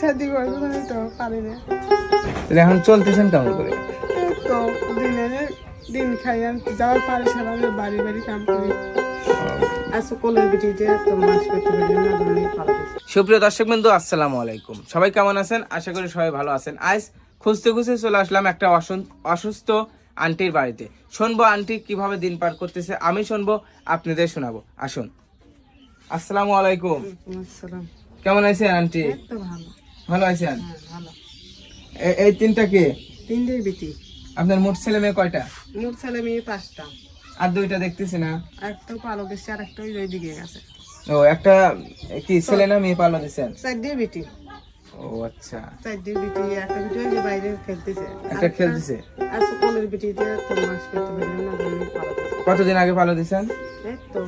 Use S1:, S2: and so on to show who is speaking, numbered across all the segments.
S1: শাদি করব না তো পারি না।
S2: এখন চলতেছেন কেমন করে?
S1: তো দিনে দিন খাই আমি যাওয়ার পারে সারা বাড়ি বাড়ি কাম করি। দিছে
S2: সুপ্রিয় দর্শক বন্ধু আসসালামু আলাইকুম। সবাই কেমন আছেন? আশা করি সবাই ভালো আছেন। আজ খুঁজতে খুঁজতে চলে আসলাম একটা অসুস্থ আন্টির বাড়িতে। শুনব আন্টি কীভাবে দিন পার করতেছে আমি শুনব আপনাদের শোনাবো। আসুন। আসসালামু আলাইকুম।
S1: আসসালাম।
S2: কেমন আছেন আন্টি?
S1: ভালো।
S2: ভালো আছেন?
S1: হ্যাঁ
S2: এই তিনটা কে?
S1: তিনটে বিটি।
S2: আপনার মোট ছেলে মেয়ে কয়টা?
S1: মোট ছেলে মেয়ে পাঁচটা।
S2: আর দুইটা দেখতেছি না।
S1: একটা পালো দিচ্ছে আর একটা ওই দিকে আছে
S2: ও একটা কি ছেলে না মেয়ে পাল্লা দিচ্ছেন
S1: চারটে বিটি।
S2: ও আচ্ছা।
S1: চারটে বিটি একটা বিটি ওই বাইরে খেলতেছে।
S2: একটা খেলতেছে?
S1: আর সকলের বিটিতে তো মাছ করতে পারি না
S2: কতদিন আগে পালো দিচ্ছেন
S1: এই তো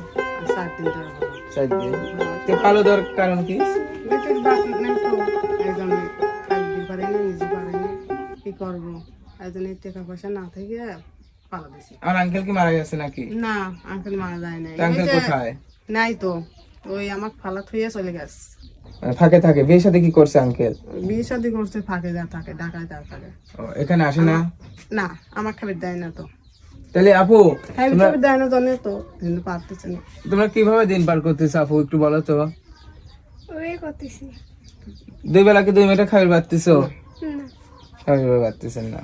S1: সাত দিন ধরে।
S2: চার দিন। তো পালো দেওয়ার কারণ কি?
S1: বেটির বাপ নেই তো থাকতে পারে না নিজে পারে না। কি করব? এই টাকা পয়সা না থেকে পালা দিছি।
S2: আমার আঙ্কেল কি মারা গেছে নাকি?
S1: না আঙ্কেল মারা যায় নাই।
S2: আঙ্কেল কোথায়?
S1: নাই তো। ওই আমার ফালা থইয়া চলে গেছে।
S2: মানে ফাঁকে থাকে। বিয়ের সাথে কি করছে আঙ্কেল
S1: বিয়ে শাদি করতে ফাঁকে যা থাকে ঢাকায় যা থাকে।
S2: এখানে আসে না?
S1: না আমার খাবার দেয় না তো।
S2: তাহলে আপু
S1: খাবার
S2: তোমরা
S1: দেয় না জানে তো। কিন্তু পারতেছে না।
S2: তোমরা কীভাবে দিন পার করতেছো আপু একটু বলো তো।
S1: ওই করতেছি।
S2: দুই বেলা কি দুই মিনিটে খাবার পারতেছো? খাবার পারতেছেন না।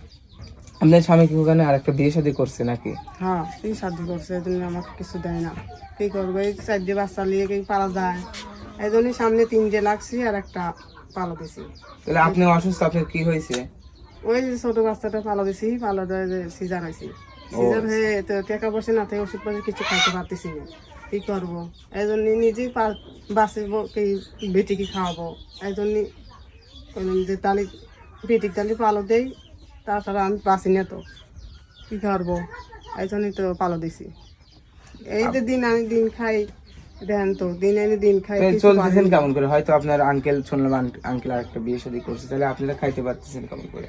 S2: আপনার স্বামী কি ওখানে আরেকটা বিয়ে শাদী করছে নাকি?
S1: হ্যাঁ এই শাদি করছে এই জন্য আমাকে কিছু দেয় না। কি করব এই চারটে বাচ্চা নিয়ে কি পালা যায়। এই জন্যই সামনে তিনটে লাগছি আর একটা পালো দিছি।
S2: তাহলে আপনি অসুস্থ আপনার কি হয়েছে?
S1: ওই যে ছোট বাচ্চাটা পালো দিছি পালো দিয়ে সিজার হয়েছি। সিজার হয়ে তো টাকা পয়সা না থেকে ওষুধ পয়সা কিছু খাইতে পারতেছি না। কি করব? এই জন্য নিজেই বাঁচিব কি বেটিকে খাওয়াবো। এই জন্য যে তালি বেটিক তালি পালো দেই তাছাড়া আমি বাঁচি না তো। কি করব? এই জন্যই তো পালো দিছি। এই যে দিন আমি দিন খাই দেন তো দিন আনি দিন খাই
S2: চলতেছেন কেমন করে? হয়তো আপনার আঙ্কেল শুনলাম আঙ্কেল আরেকটা বিয়ে শাদী করছে তাহলে আপনারা খাইতে পারতেছেন কেমন করে?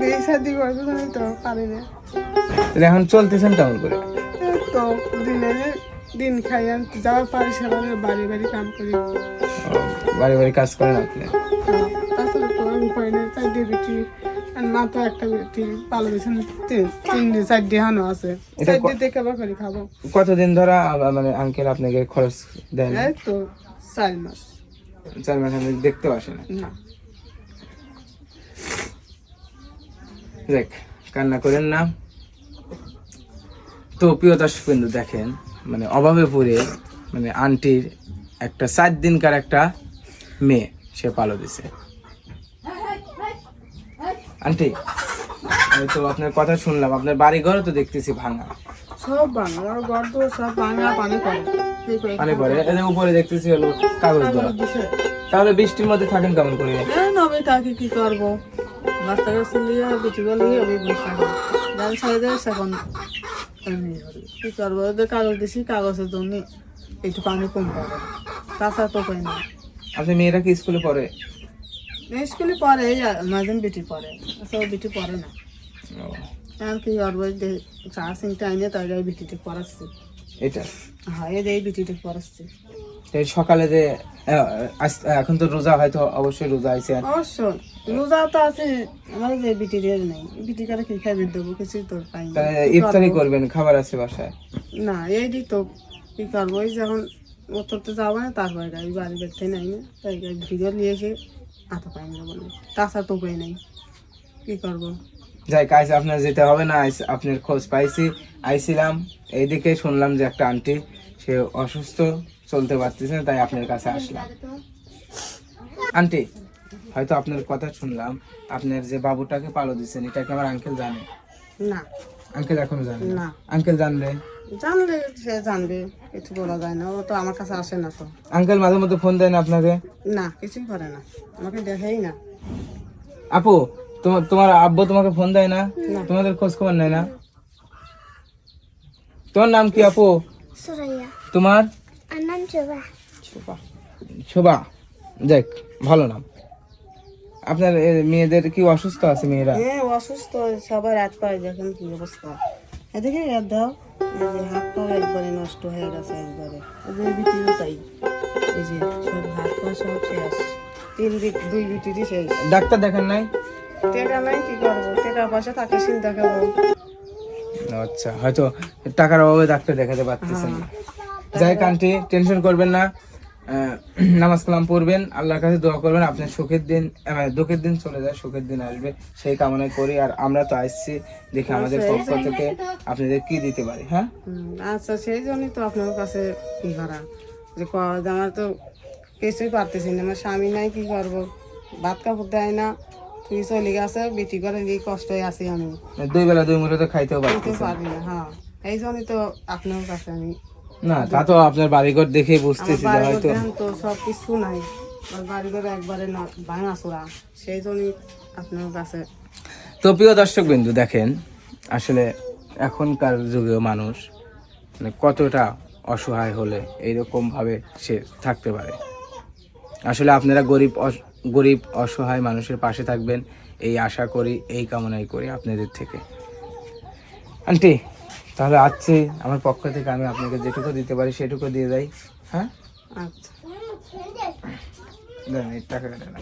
S1: বিয়ে শাদি আমি তো পারি না।
S2: এখন চলতেছেন কেমন করে?
S1: তো দিনে দিন খাই আমি যাওয়ার পারি সারা বাড়ি বাড়ি কাম করি।
S2: বাড়ি বাড়ি কাজ করেন আপনি?
S1: হ্যাঁ, তাছাড়া তো আর উপায় নেই চারটে বেটি আর মা তো একটা বেটি পালো তিনটে চারটে হানো আছে।
S2: এটা ক-
S1: চারটে থেকে আবার করে খাব।
S2: কতদিন ধরে মানে আঙ্কেল আপনাকে খরচ দেয়
S1: এই তো চার মাস।
S2: চার মাস আমি দেখতেও আসে না?
S1: না।
S2: দেখ কান্না করেন না। তো প্রিয় দর্শক বিন্দু দেখেন মানে অভাবে পড়ে মানে আন্টির একটা সাত দিনকার একটা মেয়ে সে পালো দিছে। আন্টি আমি তো আপনার কথা শুনলাম আপনার বাড়ি ঘর তো দেখতেছি ভাঙা।
S1: সব বাংলা আর গর্দ সব বাংলা পানি করে?
S2: পানি এদের উপরে দেখতেছি হলো কাগজ দেওয়া। তাহলে বৃষ্টির মধ্যে থাকেন কেমন করে?
S1: হ্যাঁ নবে তাকে কি করব? বাচ্চা কাছে আমি বসে সেখন এমনি করি। কি করব ওদের কাগজ দিছি কাগজের জন্য একটু পানি কম পাবে তাছাড়া তো পাই না
S2: আপনার মেয়েরা কি স্কুলে পড়ে?
S1: স্কুলে পড়ে মাঝে বেটি পড়ে? সব বেটি পড়ে না আর কি করব চা সিংটা আইনে তাই বেটিতে পড়াচ্ছে
S2: এটা
S1: হ্যাঁ এই বেটিতে পড়াচ্ছে
S2: সকালে যে এখন তো রোজা হয়তো অবশ্যই রোজা আছে
S1: অবশ্যই। রোজা তো আছে আমার যে বিটি রেল নেই। বিটি করে কি খাই দেবো কিছুই তো পাই
S2: ইফতারি করবেন খাবার আছে বাসায়?
S1: না এই দিক তো কি করব এই যখন উত্তর তো যাব না তারপরে গাড়ি বাড়ি বেরতে নাই না তাই ভিডিও নিয়ে এসে এত পাই না। বলে তাছাড়া তো উপায় নাই। কি করব?
S2: যাই কাজ আপনার যেতে হবে না আইস- আপনার খোঁজ পাইছি আইছিলাম। এইদিকে শুনলাম যে একটা আন্টি সে অসুস্থ। চলতে পারতেছে না তাই আপনার কাছে আসলাম। আন্টি হয়তো আপনার কথা শুনলাম আপনার যে বাবুটাকে পালো দিচ্ছেন এটা কি আমার আঙ্কেল জানে?
S1: না।
S2: আঙ্কেল এখনও জানে না? আঙ্কেল জানলে
S1: জানলে সে জানবে কিছু বলা যায় না ও তো আমার কাছে আসে না তো।
S2: আঙ্কেল মাঝে মধ্যে ফোন দেয় না আপনাকে?
S1: না কিছুই করে না। আমাকে দেখেই না।
S2: আপু তোমার তোমার আব্বু তোমাকে ফোন দেয় না?
S1: না।
S2: তোমাদের খোঁজ খবর নেয় না? তোমার নাম কি আপু?
S3: সুরাইয়া।
S2: তোমার?
S3: আর নাম শোভা।
S2: শোভা। শোভা দেখ ভালো নাম। আপনার মেয়েদের কি অসুস্থ আছে মেয়েরা?
S1: হ্যাঁ অসুস্থ সবার হাত পায়ে দেখেন কি অবস্থা। এদিকে হাত দাও। এই যে হাত পা একবারে নষ্ট হয়ে গেছে একবারে। এই যে তাই। এই যে সব হাত পা সব শেষ। তিন দিক দুই বিটিরই শেষ।
S2: ডাক্তার দেখেন নাই?
S1: টাকা নাই কি করব? টাকা পয়সা তাকে চিন্তা করব
S2: আচ্ছা হয়তো টাকার অভাবে ডাক্তার দেখাতে পারতেছেন না। যাই কান্টি টেনশন করবেন না। নামাজ কালাম পড়বেন আল্লাহর কাছে দোয়া করবেন আপনার সুখের দিন মানে দুঃখের দিন চলে যায় সুখের দিন আসবে সেই কামনা করি। আর আমরা তো আসছি দেখি আমাদের পক্ষ থেকে আপনাদের কি দিতে পারি হ্যাঁ?
S1: আচ্ছা সেই জন্যই তো আপনার কাছে কি করা। যে আমার তো কিছুই পারতেছি না আমার স্বামী নাই কি করব? ভাত কাপড় দেয় না তুই চলে গেছে বেটি করে এই কষ্টে আছি আমি।
S2: দুই বেলা দুই মুঠো তো খাইতেও
S1: পারি না হ্যাঁ এই জন্যই তো আপনার কাছে আমি
S2: না তা তো আপনার বাড়িঘর দেখেই বুঝতেছি যে হয়তো
S1: তো সব কিছু নাই। আমার বাড়িঘর একবারে না ভাঙা চোরা সেই জন্যই আপনার কাছে
S2: তো প্রিয় দর্শক বিন্দু দেখেন আসলে এখনকার যুগেও মানুষ মানে কতটা অসহায় হলে এইরকম ভাবে সে থাকতে পারে। আসলে আপনারা গরিব গরিব অসহায় মানুষের পাশে থাকবেন এই আশা করি এই কামনাই করি আপনাদের থেকে। আন্টি তাহলে আজকে আমার পক্ষ থেকে আমি আপনাকে যেটুকু দিতে পারি সেটুকু দিয়ে যাই হ্যাঁ?
S1: আচ্ছা।
S2: দেন।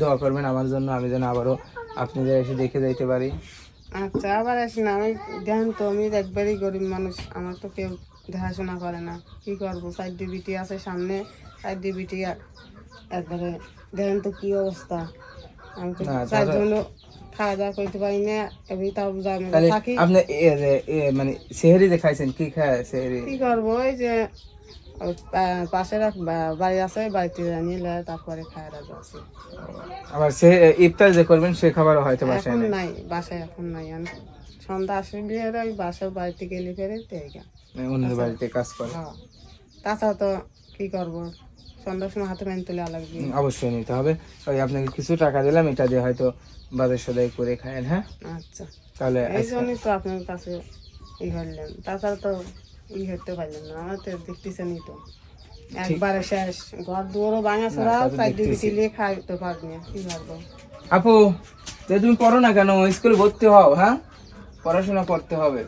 S2: দোয়া করবেন আমার জন্য আমি যেন আবারও আপনাদের এসে দেখে যাইতে পারি।
S1: আচ্ছা আবার আসি না আমি দেখেন তো আমি একবারই গরিব মানুষ আমার তো কেউ দেখাশোনা করে না। কি করব? সাইড ডিবিটি আছে সামনে সাইড ডিবিটি একবারে দেখেন তো কি অবস্থা? আমি তো খাওয়া দাওয়া করতে পারি না এমনি তাও থাকি।
S2: আপনি মানে সেহেরি দেখাইছেন কি খায় সেহেরি?
S1: কি করব ওই যে পাশের বাড়ি আছে বাড়িতে নিলে তারপরে খাওয়া দাওয়া আছে।
S2: আবার সে ইফতার যে করবেন সে খাবারও হয়তো বাসায়
S1: এখন
S2: নাই।
S1: বাসায় এখন নাই সন্ধ্যা ওই বাড়িতে গেলে ফেরে
S2: মানে বাড়িতে কাজ করে।
S1: হ্যাঁ। তাছাড়া তো কি করব? সন্ধ্যার সময় হাতে পানি তুলে লাগবে
S2: অবশ্যই নিতে হবে। ওই আপনাকে কিছু টাকা দিলাম এটা দিয়ে হয়তো বাজার সদাই করে খায়েন হ্যাঁ?
S1: আচ্ছা।
S2: তাহলে
S1: এই জন্যই তো আপনার কাছে ই করলেন তাছাড়া তো ই করতে পারলেন না আমার তো দেখতেছেনই তো। একবারে শেষ ঘর দুয়ারও ভাঙা ছড়া
S2: তা তো
S1: চার
S2: দেখতেছি।
S1: ডিবি লিয়ে খাইতে পারবি না কি করব?
S2: আপু তুমি পড়ো না কেন স্কুলে ভর্তি হও হ্যাঁ? পড়াশোনা করতে হবে।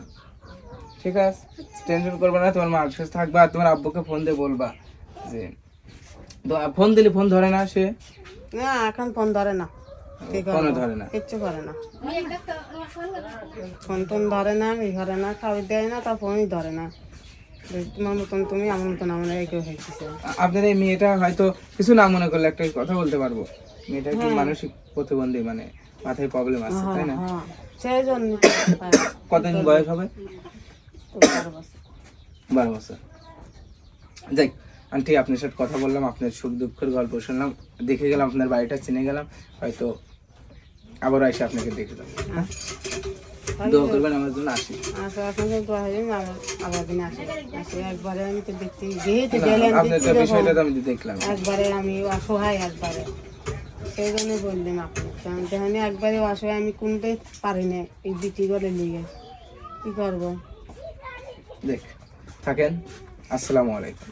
S2: ঠিক আছে? টেনশন করবে না তোমার মা সুস্থ থাকবে আর তোমার আব্বুকে ফোন দিয়ে বলবা যে ফোন দিলে ফোন ধরে না সে?
S1: না এখন ফোন ধরে না।
S2: ধরে না।
S1: কিচ্ছু করে না। ফোন টোন ধরে না ই না দেয় না তা ফোনই ধরে না। যে তোমার মতন তুমি আমার মতন আমার কেউ হয়েছে।
S2: আপনার এই মেয়েটা হয়তো কিছু না মনে করলে একটা কথা বলতে পারব। মেয়েটা মানসিক প্রতিবন্ধী মানে মাথায় প্রবলেম আছে তাই না?
S1: হ্যাঁ। সেই জন্য
S2: কতদিন বয়স হবে? বারো বছর। যাই আন্টি আপনার সাথে কথা বললাম আপনার সুখ দুঃখের গল্প শুনলাম দেখে গেলাম আপনার বাড়িটা চিনে গেলাম হয়তো আবার এসে আপনাকে দেখে যাব হ্যাঁ। দোয়া করবেন আমার জন্য আসি।
S1: আচ্ছা আপনাকে দোয়া আবার দিন আসে আসে একবারে আমি তো দেখতে যেহেতু
S2: বিষয়টা আমি দেখলাম।
S1: একবারে আমি অসহায় একবারে। সেই জন্য বললাম যেখানে একবারে অসহায় আমি কোনটাই পারি না। এই বিক্রি করে নিয়ে কি করব?
S2: দেখ থাকেন। আসসালামু আলাইকুম।